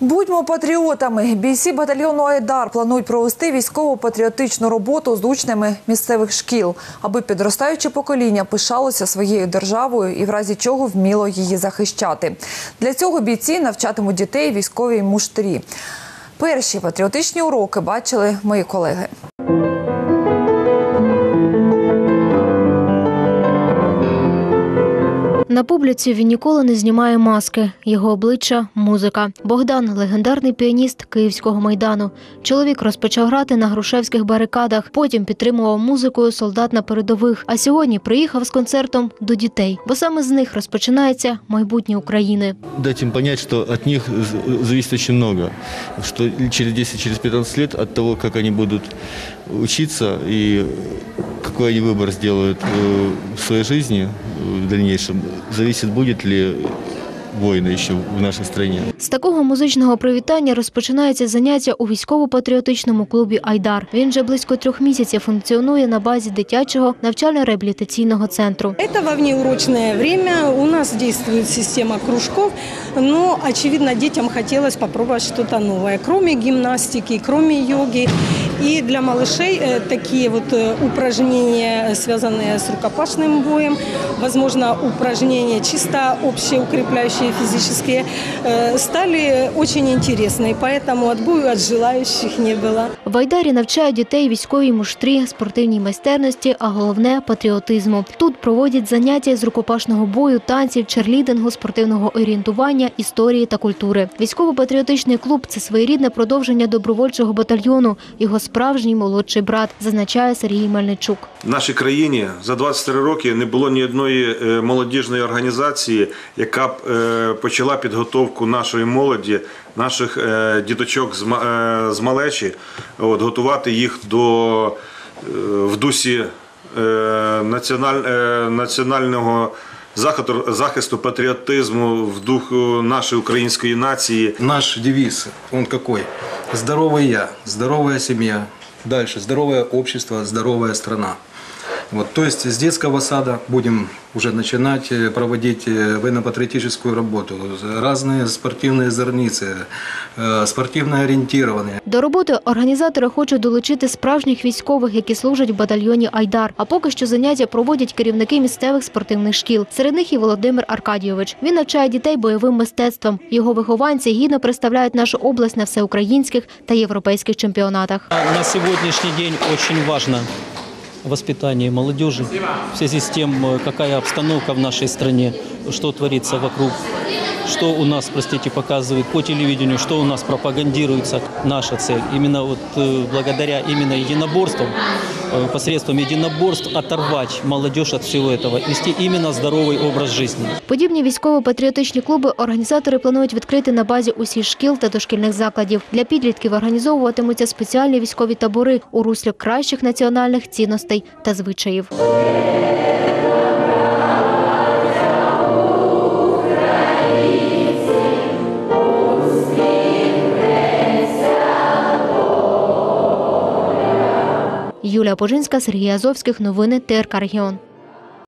Будьмо патріотами. Бійці батальйону Айдар планують провести військово-патріотичну роботу з учнями місцевих шкіл, аби підростаюче покоління пишалося своєю державою і в разі чого вміло її захищати. Для цього бійці навчатимуть дітей військовій муштрі. Перші патріотичні уроки бачили мої колеги. На публіці він ніколи не знімає маски. Його обличчя музика. Богдан легендарний піаніст Київського майдану. Чоловік розпочав грати на грушевських барикадах. Потім підтримував музикою солдат на передових. А сьогодні приїхав з концертом до дітей, бо саме з них розпочинається майбутнє України. дать им понять, что от них з- зависит очень много. Что через 10, через 15 лет от того, как они будут учиться и какой они выбор сделают э, в своей жизни в дальнейшем, зависит, будет ли война еще в нашей стране. З такого музичного привітання розпочинається заняття у військово-патріотичному клубі Айдар. Він вже близько трьох місяців функціонує на базі дитячого навчально-реабілітаційного центру. Это во внеурочное время. У нас действует система кружков, но, очевидно, детям хотелось попробовать что-то новое. Кроме гимнастики, кроме йоги. И для малышей э, такие вот э, упражнения, э, связанные с рукопашным боем, возможно, упражнения чисто общеукрепляющие физические, э, стали очень интересны. Поэтому отбою от желающих не было. В Айдарі навчають дітей військовій муштрі, спортивній майстерності, а головне патріотизму. Тут проводять заняття з рукопашного бою, танців, черлідингу, спортивного орієнтування, історії та культури. Військово-патріотичний клуб це своєрідне продовження добровольчого батальйону. Його справжній молодший брат, зазначає Сергій Мельничук. В нашій країні за 23 роки не було ні одної е, молодіжної організації, яка б е, почала підготовку нашої молоді, наших е, діточок з ма- з малечі, от, готувати їх до в дусі національ- національного захисту, патріотизму в духу нашої української нації. Наш девіз, він який? Здоровий я, здорова сім'я. Дальше, здорове общество, здорова страна. Вот, то есть с детского сада будем уже начинать э, проводить э, военно-патриотическую работу. Разные спортивные зорницы, э, спортивно ориентированные. До роботи організатори хочуть долучити справжніх військових, які служать в батальйоні Айдар. А поки що заняття проводять керівники місцевих спортивних шкіл. Серед них і Володимир Аркадійович. Він навчає дітей бойовим мистецтвам. Його вихованці гідно представляють нашу область на всеукраїнських та європейських чемпіонатах. На сегодняшний день очень важно воспитание молодежи в связи с тем, э, какая обстановка в нашей стране, что творится вокруг, что у нас, простите, показывают по телевидению, что у нас пропагандируется. Наша цель именно вот э, благодаря именно единоборствам, э, посредством единоборств оторвать молодежь от всего этого, вести именно здоровый образ жизни. Подібні військово-патріотичні клуби організатори планують відкрити на базі усіх шкіл та дошкільних закладів. Для підлітків організовуватимуться спеціальні військові табори у руслі кращих національних цінностей та звичаїв. Юлія Пожинська, Сергій Азовських. Новини ТРК Регіон.